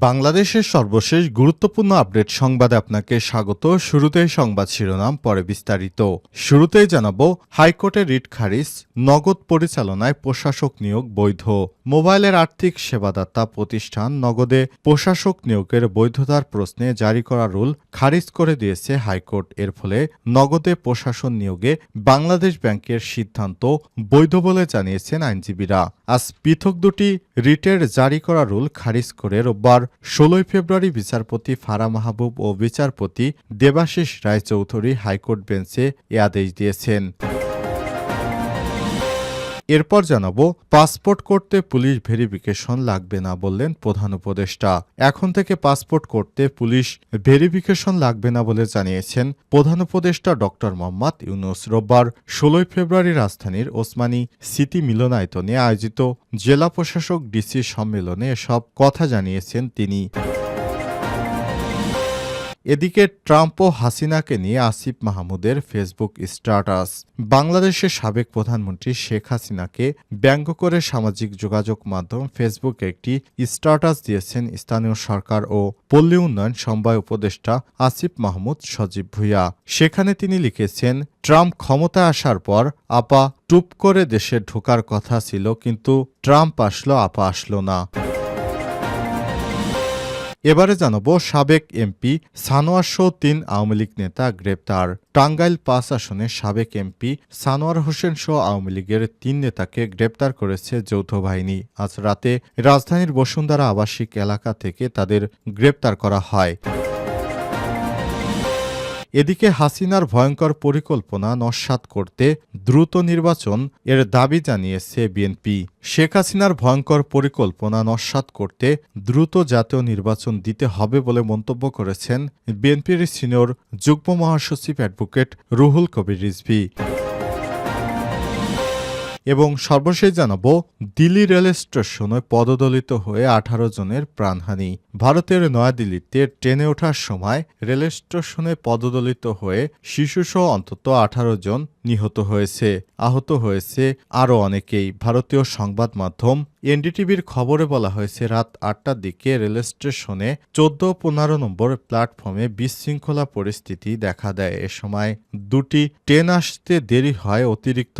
বাংলাদেশের সর্বশেষ গুরুত্বপূর্ণ আপডেট সংবাদে আপনাকে স্বাগত। শুরুতেই সংবাদ শিরোনাম, পরে বিস্তারিত। শুরুতেই জানাব, হাইকোর্টের রিট খারিজ, নগদ পরিচালনায় প্রশাসক নিয়োগ বৈধ। মোবাইলের আর্থিক সেবাদাতা প্রতিষ্ঠান নগদে প্রশাসক নিয়োগের বৈধতার প্রশ্নে জারি করা রুল খারিজ করে দিয়েছে হাইকোর্ট। এর ফলে নগদে প্রশাসন নিয়োগে বাংলাদেশ ব্যাংকের সিদ্ধান্ত বৈধ বলে জানিয়েছেন আইনজীবীরা। আজ পৃথক দুটি রিটের জারি করা রুল খারিজ করে রোববার ষোলোই ফেব্রুয়ারি বিচারপতি ফারা মাহবুব ও বিচারপতি দেবাশিস রায়চৌধুরী হাইকোর্ট বেঞ্চে এ আদেশ দিয়েছেন। এরপর জানাব, পাসপোর্ট করতে পুলিশ ভেরিফিকেশন লাগবে না বললেন প্রধান উপদেষ্টা। এখন থেকে পাসপোর্ট করতে পুলিশ ভেরিফিকেশন লাগবে না বলে জানিয়েছেন প্রধান উপদেষ্টা ডক্টর মোহাম্মদ ইউনুস। রোববার ষোলোই ফেব্রুয়ারি রাজধানীর ওসমানী সিটি মিলনায়তনে আয়োজিত জেলা প্রশাসক ডিসি সম্মেলনে এসব কথা জানিয়েছেন তিনি। এদিকে ট্রাম্প ও হাসিনাকে নিয়ে আসিফ মাহমুদের ফেসবুক স্ট্যাটাস। বাংলাদেশের সাবেক প্রধানমন্ত্রী শেখ হাসিনাকে ব্যঙ্গ করে সামাজিক যোগাযোগ মাধ্যম ফেসবুকে একটি স্ট্যাটাস দিয়েছেন স্থানীয় সরকার ও পল্লী উন্নয়ন সমবায় উপদেষ্টা আসিফ মাহমুদ সজীব ভুইয়া। সেখানে তিনি লিখেছেন, ট্রাম্প ক্ষমতায় আসার পর আপা টুপ করে দেশে ঢোকার কথা ছিল, কিন্তু ট্রাম্প আসলো, আপা আসলো না। এবারে জানাব সাবেক এমপি সানোয়ার তিন আওয়ামী লীগ নেতা গ্রেপ্তার। টাঙ্গাইল পাঁচ আসনে সাবেক এমপি সানোয়ার হোসেন সহ আওয়ামী লীগের তিন নেতাকে গ্রেপ্তার করেছে যৌথ বাহিনী। আজ রাতে রাজধানীর বসুন্ধরা আবাসিক এলাকা থেকে তাদের গ্রেপ্তার করা হয়। এদিকে হাসিনার ভয়ঙ্কর পরিকল্পনা নস্বাত করতে দ্রুত নির্বাচন এর দাবি জানিয়েছে বিএনপি। শেখ হাসিনার ভয়ঙ্কর পরিকল্পনা নস্বাত করতে দ্রুত জাতীয় নির্বাচন দিতে হবে বলে মন্তব্য করেছেন বিএনপির সিনিয়র যুগ্ম মহাসচিব অ্যাডভোকেট রুহুল কবির রিজভি। এবং সর্বশেষ জানাব, দিল্লি রেল স্টেশনে পদদলিত হয়ে আঠারো জনের প্রাণহানি। ভারতের নয়াদিল্লিতে ট্রেনে ওঠার সময় রেল স্টেশনে পদদলিত হয়ে শিশুসহ অন্তত আঠারো জন নিহত হয়েছে, আহত হয়েছে আরও অনেকেই। ভারতীয় সংবাদ মাধ্যম এনডিটিভির খবরে বলা হয়েছে, রাত আটটার দিকে রেল স্টেশনে চোদ্দ পনেরো নম্বর প্ল্যাটফর্মে বিশৃঙ্খলা পরিস্থিতি দেখা দেয়। এ সময় দুটি ট্রেন আসতে দেরি হয়, অতিরিক্ত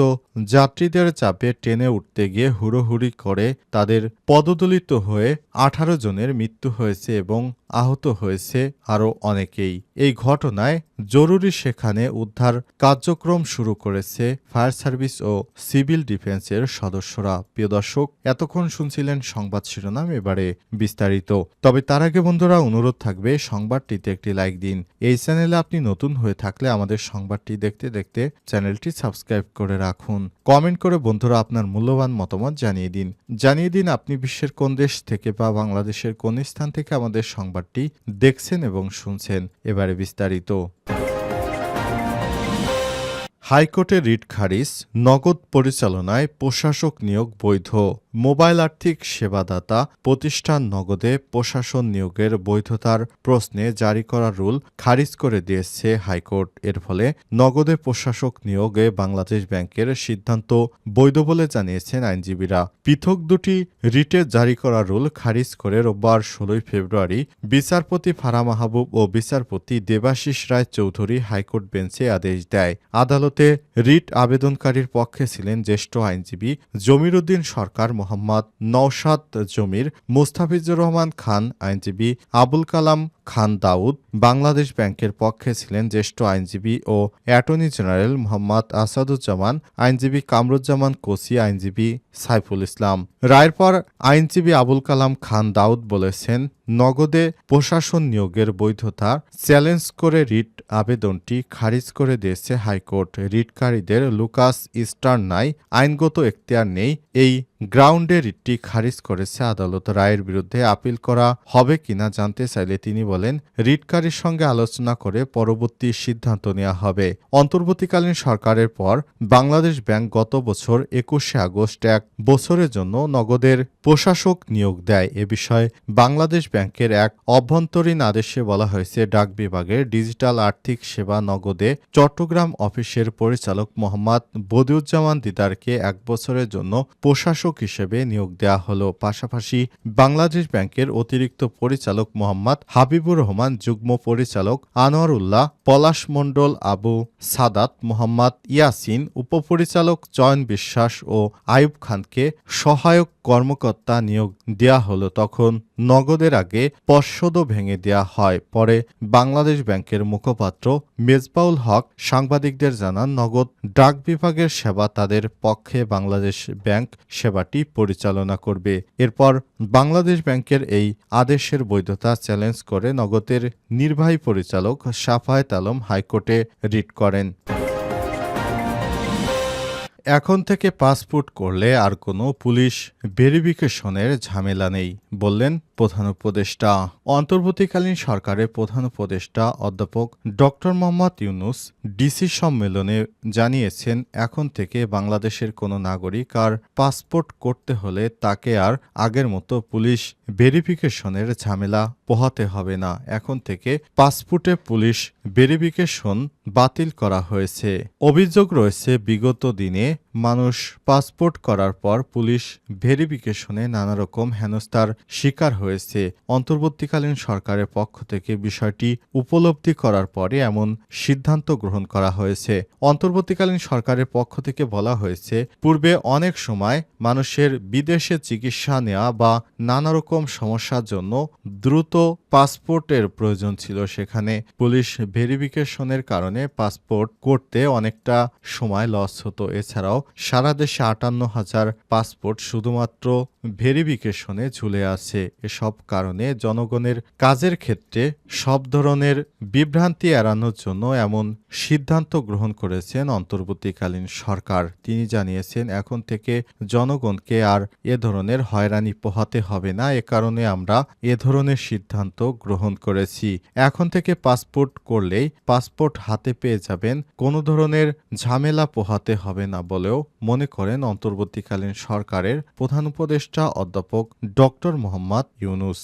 যাত্রীদের চাপে ট্রেনে উঠতে গিয়ে হুড়োহুড়ি করে তাদের পদদলিত হয়ে আঠারো জনের মৃত্যু হয়েছে এবং আহত হয়েছে আরও অনেকেই। এই ঘটনায় জরুরি সেখানে উদ্ধার কার্যক্রম শুরু করেছে ফায়ার সার্ভিস ও সিভিল ডিফেন্সের সদস্যরা। প্রিয় দর্শক, এতক্ষণ শুনছিলেন সংবাদ শিরোনাম, এবারে বিস্তারিত। তবে তার আগে বন্ধুরা, অনুরোধ থাকবে সংবাদটিতে একটি লাইক দিন। এই চ্যানেলে আপনি নতুন হয়ে থাকলে আমাদের সংবাদটি দেখতে দেখতে চ্যানেলটি সাবস্ক্রাইব করে রাখুন। কমেন্ট করে বন্ধুরা আপনার মূল্যবান মতামত জানিয়ে দিন। জানিয়ে দিন আপনি বিশ্বের কোন দেশ থেকে বা বাংলাদেশের কোন স্থান থেকে আমাদের সংবাদটি দেখছেন এবং শুনছেন। এবারে বিস্তারিত। হাইকোর্টের রিট খারিজ নগদ পরিচালনায় প্রশাসক নিয়োগ বৈধ। মোবাইল আর্থিক সেবাদাতা প্রতিষ্ঠান নগদে প্রশাসন নিয়োগের বৈধতার প্রশ্নে জারি করা রুল খারিজ করে দিয়েছে হাইকোর্ট। এর ফলে নগদে প্রশাসক নিয়োগে বাংলাদেশ ব্যাংকের সিদ্ধান্ত বৈধ বলে জানিয়েছেন আইনজীবীরা। পৃথক দুটি রিটে জারি করা রুল খারিজ করে রোববার ষোলোই ফেব্রুয়ারি বিচারপতি ফারা মাহবুব ও বিচারপতি দেবাশিস রায় চৌধুরী হাইকোর্ট বেঞ্চে আদেশ দেয়। আদালতে রিট আবেদনকারীর পক্ষে ছিলেন জ্যেষ্ঠ আইনজীবী জমির উদ্দিন সরকার মোহাম্মদ নওশাদ জমির মুস্তাফিজুর রহমান খান আইনজীবী আবুল কালাম খান দাউদ বাংলাদেশ ব্যাংকের পক্ষে ছিলেন জ্যেষ্ঠ আইনজীবী ও অ্যাটর্নি জেনারেল মোহাম্মদ আসাদুজ্জামান, আইনজীবী কামরুজ্জামান কোসি, আইনজীবী সাইফুল ইসলাম। রায়ের পর আইনজীবী আবুল কালাম খান দাউদ বলেছেন, নগদে প্রশাসন নিয়োগের বৈধতা চ্যালেঞ্জ করে রিট আবেদনটি খারিজ করে দিয়েছে হাইকোর্ট। রিটকারীদের লুকাস ইস্টার্ন নাই, আইনগত এখতিয়ার নেই, এই গ্রাউন্ডে রিটটি খারিজ করেছে আদালত। রায়ের বিরুদ্ধে আপিল করা হবে কিনা জানতে চাইলে তিনি বলেন, রিটকারীর সঙ্গে আলোচনা করে পরবর্তী সিদ্ধান্ত নেওয়া হবে। অন্তর্বর্তীকালীন সরকারের পর বাংলাদেশ ব্যাংক গত বছর একুশে আগস্ট এক বছরের জন্য নগদের প্রশাসক নিয়োগ দেয়। এ বিষয়ে বাংলাদেশ ব্যাংকের এক অভ্যন্তরীণ আদেশে বলা হয়েছে, ডাক বিভাগের ডিজিটাল আর্থিক সেবা নগদে চট্টগ্রাম অফিসের পরিচালক মোহাম্মদ বদিউজ্জামান দিদারকে এক বছরের জন্য প্রশাসক হিসেবে নিয়োগ দেওয়া হলো। পাশাপাশি বাংলাদেশ ব্যাংকের অতিরিক্ত পরিচালক মোহাম্মদ হাবিবুর রহমান যুগ্ম পরিচালক আনোয়ার উল্লাহ পলাশ মণ্ডল আবু সাদাত মোহাম্মদ ইয়াসিন উপপরিচালক চয়ন বিশ্বাস ও আয়ুব খানকে সহায়ক কর্মকর্তা নিয়োগ দেয়া হলো তখন নগদের আগে পর্ষদও ভেঙে দেয়া হয়। পরে বাংলাদেশ ব্যাংকের মুখপাত্র মেজবাউল হক সাংবাদিকদের জানান, নগদ ডাক বিভাগের সেবা তাদের পক্ষে বাংলাদেশ ব্যাংক সেবাটি পরিচালনা করবে। এরপর বাংলাদেশ ব্যাংকের এই আদেশের বৈধতা চ্যালেঞ্জ করে নগদের নির্বাহী পরিচালক সাফায়েত আলম হাইকোর্টে রিট করেন। এখন থেকে পাসপোর্ট করলে আর কোনো পুলিশ ভেরিফিকেশনের ঝামেলা নেই, বললেন প্রধান উপদেষ্টা। অন্তর্বর্তীকালীন সরকারের প্রধান উপদেষ্টা অধ্যাপক ডক্টর মোহাম্মদ ইউনুস ডিসি সম্মেলনে জানিয়েছেন, এখন থেকে বাংলাদেশের কোনো নাগরিক আর পাসপোর্ট করতে হলে তাকে আর আগের মতো পুলিশ ভেরিফিকেশনের ঝামেলা পোহাতে হবে না। এখন থেকে পাসপোর্টে পুলিশ ভেরিফিকেশন বাতিল করা হয়েছে। অভিযোগ রয়েছে, বিগত দিনে মানুষ পাসপোর্ট করার পর পুলিশ ভেরিফিকেশনে নানা রকম হেনস্থার শিকার হয়েছে। অন্তর্বর্তীকালীন সরকারের পক্ষ থেকে বিষয়টি উপলব্ধি করার পরে এমন সিদ্ধান্ত গ্রহণ করা হয়েছে। অন্তর্বর্তীকালীন সরকারের পক্ষ থেকে বলা হয়েছে, পূর্বে অনেক সময় মানুষের বিদেশে চিকিৎসা নেওয়া বা নানা রকম সমস্যার জন্য দ্রুত পাসপোর্টের প্রয়োজন ছিল। সেখানে পুলিশ ভেরিফিকেশনের কারণে পাসপোর্ট করতে অনেকটা সময় লস হতো। এছাড়াও সারা দেশে আটান্ন হাজার পাসপোর্ট শুধুমাত্র ভেরিফিকেশনে ঝুলে আছে। এসব কারণে জনগণের কাজের ক্ষেত্রে সব ধরনের বিভ্রান্তি এড়ানোর জন্য এমন সিদ্ধান্ত গ্রহণ করেছেন অন্তর্বর্তীকালীন সরকার। তিনি জানিয়েছেন, এখন থেকে জনগণকে আর এ ধরনের হয়রানি পোহাতে হবে না। এ কারণে আমরা এ ধরনের সিদ্ধান্ত গ্রহণ করেছি। এখন থেকে পাসপোর্ট করলেই পাসপোর্ট হাতে পেয়ে যাবেন, কোনো ধরনের ঝামেলা পোহাতে হবে না বলেও মনে করেন অন্তর্বর্তীকালীন সরকারের প্রধান উপদেষ্টা অধ্যাপক ডক্টর মোহাম্মদ ইউনুস।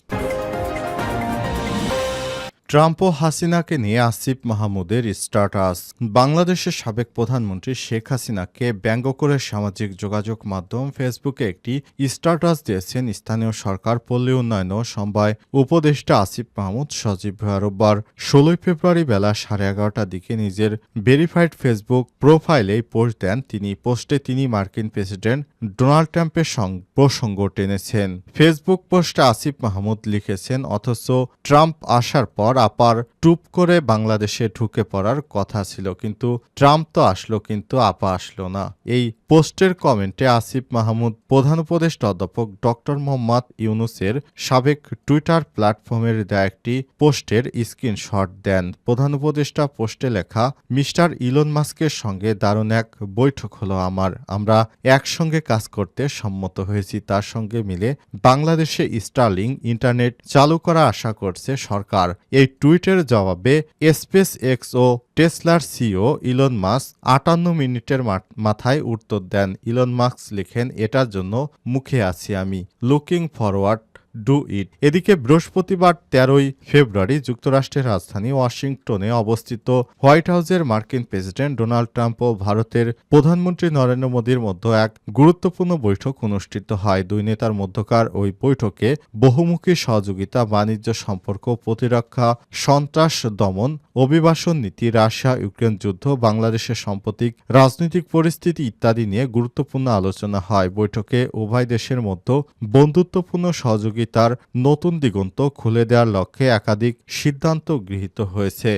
ট্রাম্প ও হাসিনাকে নিয়ে আসিফ মাহমুদের স্টাটাস বাংলাদেশের সাবেক প্রধানমন্ত্রী শেখ হাসিনাকে ব্যঙ্গ করে সামাজিক যোগাযোগ মাধ্যম ফেসবুকে একটি স্টাটাস দিয়েছেন স্থানীয় সরকার পল্লী উন্নয়ন ও সমবায় উপদেষ্টা আসিফ মাহমুদ সজীব রোববার। ষোলোই ফেব্রুয়ারি বেলা সাড়ে এগারোটার দিকে নিজের ভেরিফাইড ফেসবুক প্রোফাইলে পোস্ট দেন তিনি। পোস্টে তিনি মার্কিন প্রেসিডেন্ট ডোনাল্ড ট্রাম্পের প্রসঙ্গ টেনেছেন। ফেসবুক পোস্টে আসিফ মাহমুদ লিখেছেন, অথচ ট্রাম্প আসার পর আপার টুপ করে বাংলাদেশে ঢুকে পড়ার কথা ছিল, কিন্তু ট্রাম্প তো আসলো, কিন্তু আপা আসলো না। এই পোস্টের কমেন্টে আসিফ মাহমুদ প্রধান উপদেষ্টা অধ্যাপক ডক্টর মোহাম্মদ ইউনুসের সাবেক টুইটার প্ল্যাটফর্মের দেয়া একটি পোস্টের স্ক্রিনশট দেন। প্রধান উপদেষ্টা পোস্টে লেখা, মিস্টার ইলন মাস্কের সঙ্গে দারুণ এক বৈঠক হলো আমার। আমরা একসঙ্গে কাজ করতে সম্মত হয়েছি। তার সঙ্গে মিলে বাংলাদেশে স্টার্লিং ইন্টারনেট চালু করা আশা করছে সরকার। এই টুইটের জবাবে স্পেস এক্স ও টেসলার সিও ইলন মাস্ক আটান্ন মিনিটের মাথায় উত্তর দেন ইলন মার্কস লিখেন এটার জন্য মুখে আছি আমি। Looking forward do it. এদিকে বৃহস্পতিবার তেরোই ফেব্রুয়ারি যুক্তরাষ্ট্রের রাজধানী ওয়াশিংটনে অবস্থিত হোয়াইট হাউসের মার্কিন প্রেসিডেন্ট ডোনাল্ড ট্রাম্প ও ভারতের প্রধানমন্ত্রী নরেন্দ্র মোদীর মধ্যে এক গুরুত্বপূর্ণ বৈঠক অনুষ্ঠিত হয়। দুই নেতার মধ্যকার ওই বৈঠকে বহুমুখী সহযোগিতা, বাণিজ্য সম্পর্ক, প্রতিরক্ষা, সন্ত্রাস দমন, অভিবাসন নীতি, রাশিয়া ইউক্রেন যুদ্ধ, বাংলাদেশের সাম্প্রতিক রাজনৈতিক পরিস্থিতি ইত্যাদি নিয়ে গুরুত্বপূর্ণ আলোচনা হয়। বৈঠকে উভয় দেশের মধ্যে বন্ধুত্বপূর্ণ সহযোগিতার নতুন দিগন্ত খুলে দেওয়ার লক্ষ্যে একাধিক সিদ্ধান্ত গৃহীত হয়েছে।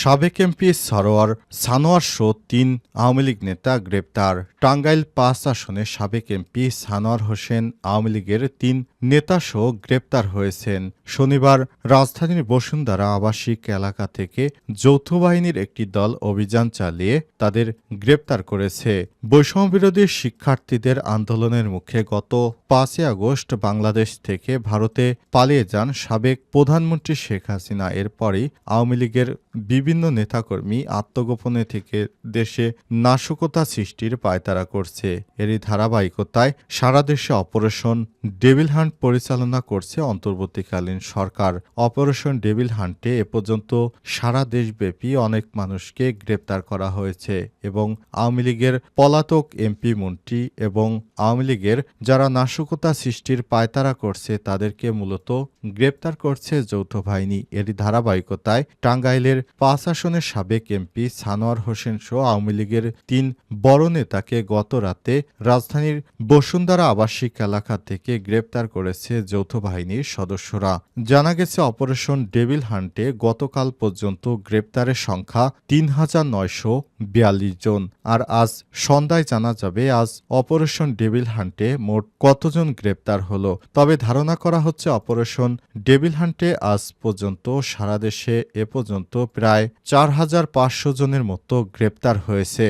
সাবেক এমপি সারোয়ার সানোয়ার শো তিন আওয়ামী লীগ নেতা গ্রেপ্তার। টাঙ্গাইল পাঁচ আসনে সাবেক এমপি সানোয়ার হোসেন আওয়ামী লীগের তিন নেতাসহ গ্রেপ্তার হয়েছেন। শনিবার রাজধানীর বসুন্ধরা আবাসিক এলাকা থেকে যৌথ বাহিনীর একটি দল অভিযান চালিয়ে তাদের গ্রেপ্তার করেছে। বৈষম্যবিরোধী শিক্ষার্থীদের আন্দোলনের মুখে গত পাঁচই আগস্ট বাংলাদেশ থেকে ভারতে পালিয়ে যান সাবেক প্রধানমন্ত্রী শেখ হাসিনা। এরপরই আওয়ামী লীগের বিভিন্ন নেতাকর্মী আত্মগোপনে থেকে দেশে নাশকতা সৃষ্টির পায়তারা করছে। এরই ধারাবাহিকতায় সারা দেশে অপারেশন ডেভিল হান্ট পরিচালনা করছে অন্তর্বর্তীকালীন সরকার। অপারেশন ডেভিল হান্টে এ পর্যন্ত সারা দেশব্যাপী অনেক মানুষকে গ্রেপ্তার করা হয়েছে এবং আওয়ামী লীগের পলাতক এমপি মন্ত্রী এবং আওয়ামী লীগের যারা নাশকতা সৃষ্টির পায়তারা করছে তাদেরকে মূলত গ্রেপ্তার করছে যৌথ বাহিনী। এরই ধারাবাহিকতায় টাঙ্গাইলের পাঁচ আসনের সাবেক এমপি সানোয়ার হোসেন সহ আওয়ামী লীগের তিন বড় নেতাকে গত রাতে রাজধানীর বসুন্ধরা আবাসিক এলাকা থেকে গ্রেপ্তার করেছে যৌথ বাহিনীর সদস্যরা। জানা গেছে, অপারেশন ডেভিল হান্টে গতকাল পর্যন্ত গ্রেপ্তারের সংখ্যা তিন হাজার নয়শো বিয়াল্লিশ জন। আর আজ সন্ধ্যায় জানা যাবে, আজ অপারেশন ডেভিল হান্টে মোট কতজন গ্রেপ্তার হলো। তবে ধারণা করা হচ্ছে, অপারেশন ডেভিল হান্টে আজ পর্যন্ত সারা দেশে এ পর্যন্ত প্রায় চার হাজার পাঁচশো জনের মতো গ্রেপ্তার হয়েছে।